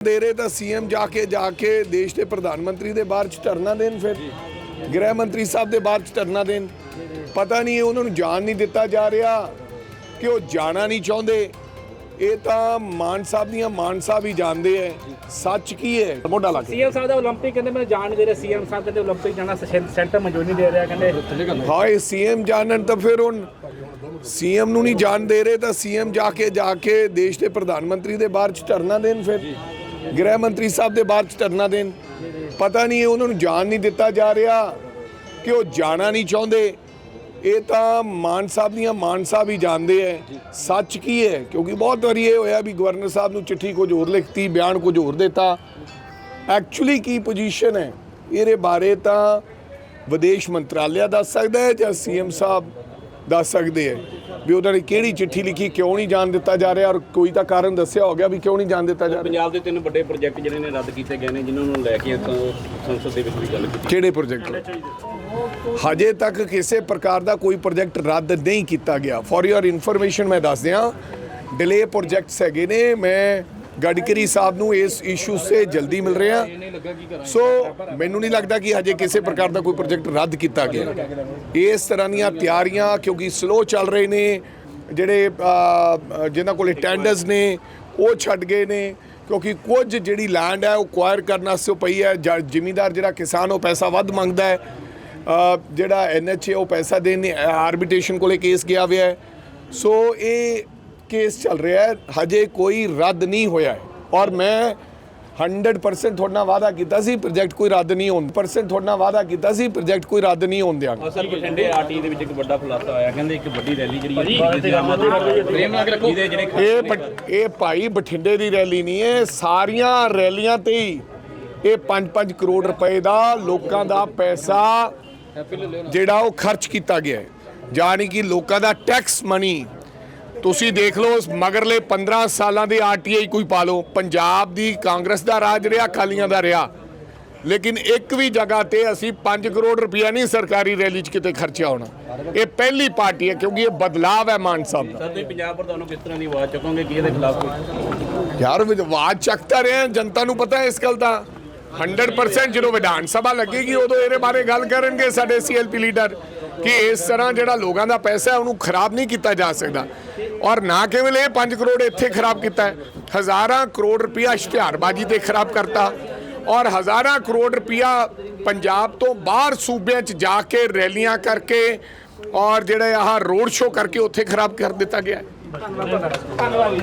ਦੇ ਰਹੇ ਤਾਂ ਸੀਐਮ ਜਾ ਕੇ ਜਾ ਕੇ ਦੇਸ਼ ਦੇ ਪ੍ਰਧਾਨ ਮੰਤਰੀ ਦੇ ਬਾਹਰ ਚ ਧਰਨਾ ਦੇਣ ਫਿਰ ਗ੍ਰਹਿ ਮੰਤਰੀ ਸਾਹਿਬ ਦੇ ਬਾਹਰ ਚ ਧਰਨਾ ਦੇਣ ਪਤਾ ਨਹੀਂ ਉਹਨਾਂ ਨੂੰ ਜਾਣ ਨਹੀਂ ਦਿੱਤਾ ਜਾ ਰਿਹਾ ਕਿ ਉਹ ਜਾਣਾ ਨਹੀਂ ਚਾਹੁੰਦੇ ਇਹ ਤਾਂ ਮਾਨ ਸਾਹਿਬ ਦੀਆਂ ਮਾਨ ਸਾਹਿਬ ਹੀ ਜਾਣਦੇ ਐ ਸੱਚ ਕੀ ਹੈ ਮੋਢਾ ਲਾ ਕੇ ਸੀਐਮ ਸਾਹਿਬ ਦਾ 올림픽 ਕਹਿੰਦੇ ਮੈਂ ਜਾਣ ਨਹੀਂ ਦੇ ਰਿਹਾ ਸੀਐਮ ਸਾਹਿਬ ਕਹਿੰਦੇ 올림픽 ਜਾਣਾ ਸੈਂ- ਸੈਂਟਰ ਮਨਜ਼ੂਰੀ ਨਹੀਂ ਦੇ ਰਿਹਾ ਕਹਿੰਦੇ ਹਾਏ ਸੀਐਮ ਜਾਣਨ ਤਾਂ ਫਿਰ ਹੁਣ ਸੀਐਮ ਨੂੰ ਨਹੀਂ ਜਾਣ ਦੇ ਰਹੇ ਤਾਂ ਸੀਐਮ ਜਾ ਕੇ ਜਾ ਕੇ ਦੇਸ਼ ਦੇ ਪ੍ਰਧਾਨ ਮੰਤਰੀ ਦੇ ਬਾਹਰ ਚ ਧਰਨਾ ਦੇਣ ਫਿਰ ਗ੍ਰਹਿ ਮੰਤਰੀ ਸਾਹਿਬ ਦੇ ਬਾਅਦ ਚ ਧਰਨਾ ਦੇਣ। ਪਤਾ ਨਹੀਂ ਉਹਨਾਂ ਨੂੰ ਜਾਣ ਨਹੀਂ ਦਿੱਤਾ ਜਾ ਰਿਹਾ ਕਿ ਉਹ ਜਾਣਾ ਨਹੀਂ ਚਾਹੁੰਦੇ। ਇਹ ਤਾਂ ਮਾਨ ਸਾਹਿਬ ਦੀਆਂ ਮਾਨ ਸਾਹਿਬ ਹੀ ਜਾਣਦੇ ਐ। ਸੱਚ ਕੀ ਹੈ ਕਿਉਂਕਿ ਬਹੁਤ ਵਾਰੀ ਇਹ ਹੋਇਆ ਵੀ ਗਵਰਨਰ ਸਾਹਿਬ ਨੂੰ ਚਿੱਠੀ ਕੁਝ ਹੋਰ ਲਿਖਤੀ, ਬਿਆਨ ਕੁਝ ਹੋਰ ਦਿੱਤਾ। ਐਕਚੁਅਲੀ ਕੀ ਪੋਜੀਸ਼ਨ ਹੈ ਇਹਦੇ ਬਾਰੇ ਤਾਂ ਵਿਦੇਸ਼ ਮੰਤਰਾਲਿਆ ਦੱਸ ਸਕਦਾ ਹੈ ਜਾਂ ਸੀਐਮ ਸਾਹਿਬ? ਦੱਸ ਸਕਦੇ ਹੈ ਵੀ ਉਹਨਾਂ ਨੇ ਕਿਹੜੀ ਚਿੱਠੀ ਲਿਖੀ ਕਿਉਂ ਨਹੀਂ ਜਾਣ ਦਿੱਤਾ ਜਾ ਰਿਹਾ ਔਰ ਕੋਈ ਤਾਂ ਕਾਰਨ ਦੱਸਿਆ ਹੋ ਗਿਆ ਵੀ ਕਿਉਂ ਨਹੀਂ ਜਾਣ ਦਿੱਤਾ ਜਾ ਰਿਹਾ। ਪੰਜਾਬ ਦੇ ਤਿੰਨ ਵੱਡੇ ਪ੍ਰੋਜੈਕਟ ਜਿਹੜੇ ਨੇ ਰੱਦ ਕੀਤੇ ਗਏ ਨੇ ਜਿਨ੍ਹਾਂ ਨੂੰ ਲੈ ਕੇ ਇੱਥੋਂ ਸੰਸਦ ਦੇ ਵਿੱਚ ਵੀ ਗੱਲ ਕੀਤੀ। ਕਿਹੜੇ ਪ੍ਰੋਜੈਕਟ ਹਜੇ ਤੱਕ ਕਿਸੇ ਪ੍ਰਕਾਰ ਦਾ ਕੋਈ ਪ੍ਰੋਜੈਕਟ ਰੱਦ ਨਹੀਂ ਕੀਤਾ ਗਿਆ। ਫॉर ਯੋਰ ਇਨਫੋਰਮੇਸ਼ਨ ਮੈਂ ਦੱਸ ਦਿਆਂ ਡਿਲੇ ਪ੍ਰੋਜੈਕਟਸ ਹੈਗੇ ਨੇ ਮੈਂ ਗਡਕਰੀ ਸਾਹਿਬ ਨੂੰ ਇਸ ਇਸ਼ੂ ਸੇ ਜਲਦੀ ਮਿਲ ਰਿਹਾ ਸੋ ਮੈਨੂੰ ਨਹੀਂ ਲੱਗਦਾ ਕਿ ਹਜੇ ਕਿਸੇ ਪ੍ਰਕਾਰ ਦਾ ਕੋਈ ਪ੍ਰੋਜੈਕਟ ਰੱਦ ਕੀਤਾ ਗਿਆ। ਇਸ ਤਰ੍ਹਾਂ ਦੀਆਂ ਤਿਆਰੀਆਂ ਕਿਉਂਕਿ ਸਲੋ ਚੱਲ ਰਹੇ ਨੇ ਜਿਹੜੇ ਅ, ਜਿਨ੍ਹਾਂ ਕੋਲੇ ਟੈਂਡਰਸ ਨੇ ਉਹ ਛੱਡ ਗਏ ਨੇ। ਕਿਉਂਕਿ ਕੁਝ ਜਿਹੜੀ ਲੈਂਡ ਹੈ ਉਹ ਕੁਆਇਰ ਕਰਨ ਵਾਸਤੇ ਪਈ ਹੈ। ਜ- ਜ਼ਿਮੀਂਦਾਰ ਜਿਹੜਾ ਕਿਸਾਨ ਉਹ ਪੈਸਾ ਵੱਧ ਮੰਗਦਾ ਹੈ। ਅ, ਜਿਹੜਾ ਐਨਐਚਏ ਉਹ ਪੈਸਾ ਦੇਣ ਆਰਬਿਟ੍ਰੇਸ਼ਨ ਕੋਲੇ ਕੇਸ ਗਿਆ ਹੋਇਆ ਹੈ। ਸੋ ਇਹ ਕੇਸ ਚੱਲ ਰਿਹਾ ਹੈ ਹਜੇ ਕੋਈ ਰੱਦ ਨਹੀਂ ਹੋਇਆ ਹੈ। ਔਰ ਮੈਂ 100% ਤੁਹਾਡੇ ਨਾਲ ਵਾਅਦਾ ਕੀਤਾ ਸੀ ਪ੍ਰੋਜੈਕਟ ਕੋਈ ਰੱਦ ਨਹੀਂ ਹੋਣ ਪਰਸੈਂਟ ਤੁਹਾਡੇ ਨਾਲ ਵਾਅਦਾ ਕੀਤਾ ਸੀ ਪ੍ਰੋਜੈਕਟ ਕੋਈ ਰੱਦ ਨਹੀਂ ਹੋਣ ਦਿਆਂਗਾ। ਅਸਲ ਬਠਿੰਡੇ ਆਰਟੀ ਦੇ ਵਿੱਚ ਇੱਕ ਵੱਡਾ ਖੁਲਾਸਾ ਆਇਆ ਕਹਿੰਦੇ ਇੱਕ ਵੱਡੀ ਰੈਲੀ ਜਿਹੜੀ ਹੈ ਇਹ ਇਹ ਭਾਈ ਬਠਿੰਡੇ ਦੀ ਰੈਲੀ ਨਹੀਂ ਹੈ ਸਾਰੀਆਂ ਰੈਲੀਆਂ ਤੇ ਹੀ ਇਹ 5-5 ਕਰੋੜ ਰੁਪਏ ਦਾ ਲੋਕਾਂ ਦਾ ਪੈਸਾ ਜਿਹੜਾ ਉਹ ਖਰਚ ਕੀਤਾ ਗਿਆ ਹੈ। ਯਾਨੀ ਕਿ ਲੋਕਾਂ ਦਾ ਟੈਕਸ ਮਨੀ ਤੁਸੀਂ ਦੇਖ ਲਓ ਮਗਰਲੇ 15 ਸਾਲਾਂ ਦੇ ਆਰਟੀਆਈ ਕੋਈ ਪਾ ਲਓ। ਪੰਜਾਬ ਦੀ ਕਾਂਗਰਸ ਦਾ ਰਾਜ ਰਿਹਾ ਅਕਾਲੀਆਂ ਦਾ ਰਿਹਾ। ਲੇਕਿਨ ਇੱਕ ਵੀ ਜਗ੍ਹਾ ਤੇ ਅਸੀਂ 5 ਕਰੋੜ ਰੁਪਇਆ ਨਹੀਂ ਸਰਕਾਰੀ ਰੈਲੀ 'ਚ ਕਿਤੇ ਖਰਚਿਆ ਹੋਣਾ। ਇਹ ਪਹਿਲੀ ਪਾਰਟੀ ਹੈ ਕਿਉਂਕਿ ਇਹ ਬਦਲਾਵ ਹੈ ਮਾਨ ਸਾਹਿਬ ਦਾ। ਸਰ ਤੁਸੀਂ ਪੰਜਾਬ ਪ੍ਰਧਾਨ ਨੂੰ ਕਿਸ ਤਰ੍ਹਾਂ ਦੀ ਆਵਾਜ਼ ਚੁੱਕੋਗੇ? ਕਿ ਇਹਦੇ ਖਿਲਾਫ ਯਾਰ ਵਿਵਾਦ ਚੱਕਦਾ ਰਿਹਾ ਜਨਤਾ ਨੂੰ ਪਤਾ ਹੈ ਇਸ ਗੱਲ ਦਾ। 100% ਜਦੋਂ ਵਿਧਾਨ ਸਭਾ ਲੱਗੇਗੀ, ਉਦੋਂ ਇਹਦੇ ਬਾਰੇ ਗੱਲ ਕਰਨਗੇ ਸਾਡੇ ਸੀਐਲਪੀ ਲੀਡਰ ਕਿ ਇਸ ਤਰ੍ਹਾਂ ਜਿਹੜਾ ਲੋਕਾਂ ਦਾ ਪੈਸਾ ਹੈ, ਉਹਨੂੰ ਖਰਾਬ ਨਹੀਂ ਕੀਤਾ ਜਾ ਸਕਦਾ। ਔਰ ਨਾ ਕੇਵਲ ਇਹ 5 ਕਰੋੜ ਇੱਥੇ ਖਰਾਬ ਕੀਤਾ ਹੈ। ਹਜ਼ਾਰਾਂ ਕਰੋੜ ਰੁਪਇਆ ਇਸ਼ਤਿਹਾਰਬਾਜ਼ੀ ਤੇ ਖਰਾਬ ਕਰਤਾ। ਔਰ ਹਜ਼ਾਰਾਂ ਕਰੋੜ ਰੁਪਇਆ ਪੰਜਾਬ ਤੋਂ ਬਾਹਰ ਸੂਬਿਆਂ 'ਚ ਜਾ ਕੇ ਰੈਲੀਆਂ ਕਰਕੇ ਔਰ ਜਿਹੜੇ ਆਹ ਰੋਡ ਸ਼ੋਅ ਕਰਕੇ ਉੱਥੇ ਖਰਾਬ ਕਰ ਦਿੱਤਾ ਗਿਆ ਧੰਨਵਾਦ